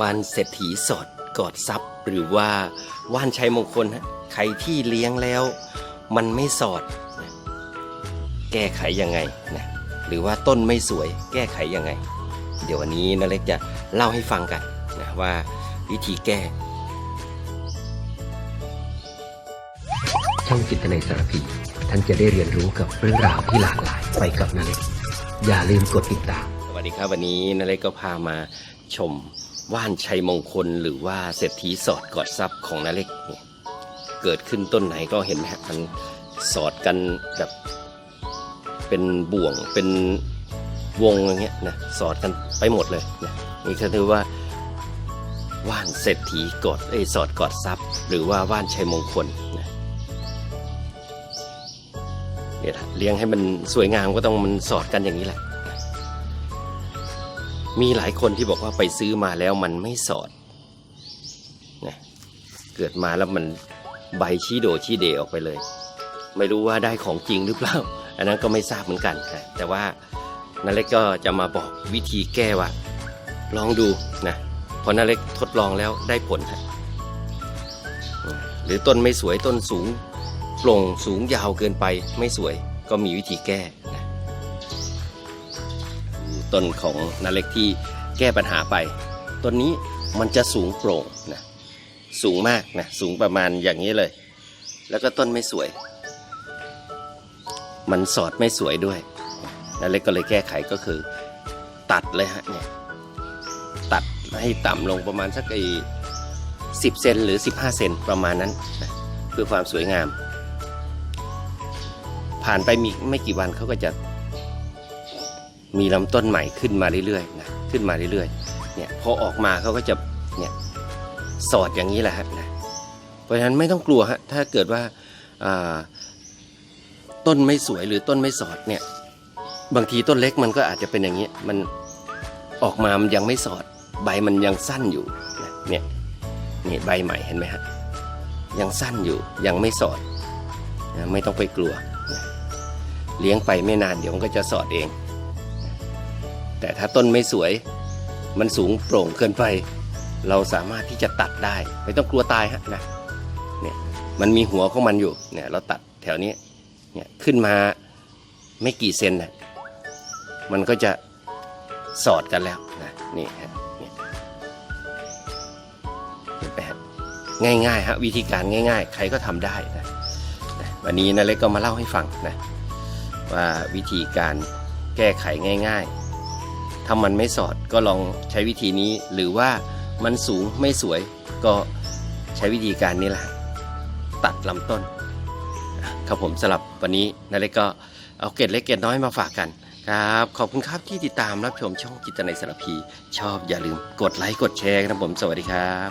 ว่านเศรษฐีสอดกอดซับหรือว่าว่านชัยมงคลฮะใครที่เลี้ยงแล้ว มันไม่สอดนะแก้ไขยังไงนะหรือว่าต้นไม่สวย แก้ไขยังไง เดี๋ยววันนี้นาเล็กจะเล่าให้ฟังกันนะว่าวิธีแก้ช่องจิตในยสารพีท่านจะได้เรียนรู้กับเรื่องราวที่หลากหลายไปกับนาเล็กอย่าลืมกดติดตาม สวัสดีครับวันนี้นาเล็กก็พามาชม ว่านชัยมงคลหรือว่าเศรษฐีสอดกอดซับของนาเล็กเนี่ยเกิดขึ้นต้นไหนก็เห็นไหมมันสอดกันแบบเป็นบ่วงเป็นวงอย่างเงี้ยนะสอดกันไปหมดเลยนะนี่ก็ถือว่าว่านเศรษฐีกอดเอ้สอดกอดซับหรือว่าว่านชัยมงคลนะเนี่ยเลี้ยงให้มันสวยงามก็ต้องมันสอดกันอย่างนี้แหละ มีหลายคนที่บอกว่าไปซื้อมาแล้วมันไม่สอดนะเกิดมาแล้วมันใบชี้โดชี้เดออกไปเลย ไม่รู้ว่าได้ของจริงหรือเปล่า อันนั้นก็ไม่ทราบเหมือนกันนะแต่ว่านาเล็กก็จะมาบอกวิธีแก้ว่า ลองดูนะพอนาเล็กทดลองแล้วได้ผลฮะหรือต้นไม่สวยต้นสูงโปร่งสูงยาวเกินไปไม่สวยก็มีวิธีแก้นะ ต้นของนาเล็กที่แก้ปัญหาไป ต้นนี้มันจะสูงโปร่งนะสูงมากนะสูงประมาณอย่างนี้เลย แล้วก็ต้นไม่สวย มันสอดไม่สวยด้วยนาเล็กก็เลยแก้ไขก็คือ ตัดเลยฮะเนี่ยตัดให้ต่ำลงประมาณสักไอ้สิบเซนหรือสิบห้าเซนประมาณนั้นนะเพื่อความสวยงาม ผ่านไปมีไม่กี่วันเขาก็จะ มีลำต้นใหม่ขึ้นมาเรื่อยๆนะขึ้นมาเรื่อยๆเนี่ยพอออกมาเขาก็จะเนี่ยสอดอย่างนี้แหละฮะนะเพราะฉะนั้นไม่ต้องกลัวฮะถ้าเกิดว่าาต้นไม่สวยหรือต้นไม่สอดเนี่ยบางทีต้นเล็กมันก็อาจจะเป็นอย่างนี้มันออกมามันยังไม่สอด ใบมันยังสั้นอยู่นะเนี่ยนี่ใบใหม่เห็นไหมฮะยังสั้นอยู่ยังไม่สอดนะไม่ต้องไปกลัวนะเลี้ยงไปไม่นานเดี๋ยวมันก็จะสอดเอง แต่ถ้าต้นไม่สวย มันสูงโปร่งเกินไป เราสามารถที่จะตัดได้ ไม่ต้องกลัวตายฮะนะเนี่ยมันมีหัวของมันอยู่เนี่ยเราตัดแถวนี้เนี่ยขึ้นมาไม่กี่เซนนะมันก็จะสอดกันแล้วนะนี่ฮะง่ายๆฮะวิธีการง่าย ๆ ใครก็ทำได้นะวันนี้นาเล็กก็มาเล่าให้ฟังนะว่าวิธีการแก้ไขง่าย ๆ ถ้ามันไม่สอดก็ลองใช้วิธีนี้ หรือว่ามันสูงไม่สวยก็ใช้วิธีการนี้แหละตัดลำต้น ครับผมสำหรับวันนี้นาเล็กก็เอาเกล็ดเล็กเกล็ดน้อยมาฝากกันครับ ขอบคุณครับที่ติดตามรับชมช่องจิตในสารพี ชอบอย่าลืมกดไลค์กดแชร์นะครับผมสวัสดีครับ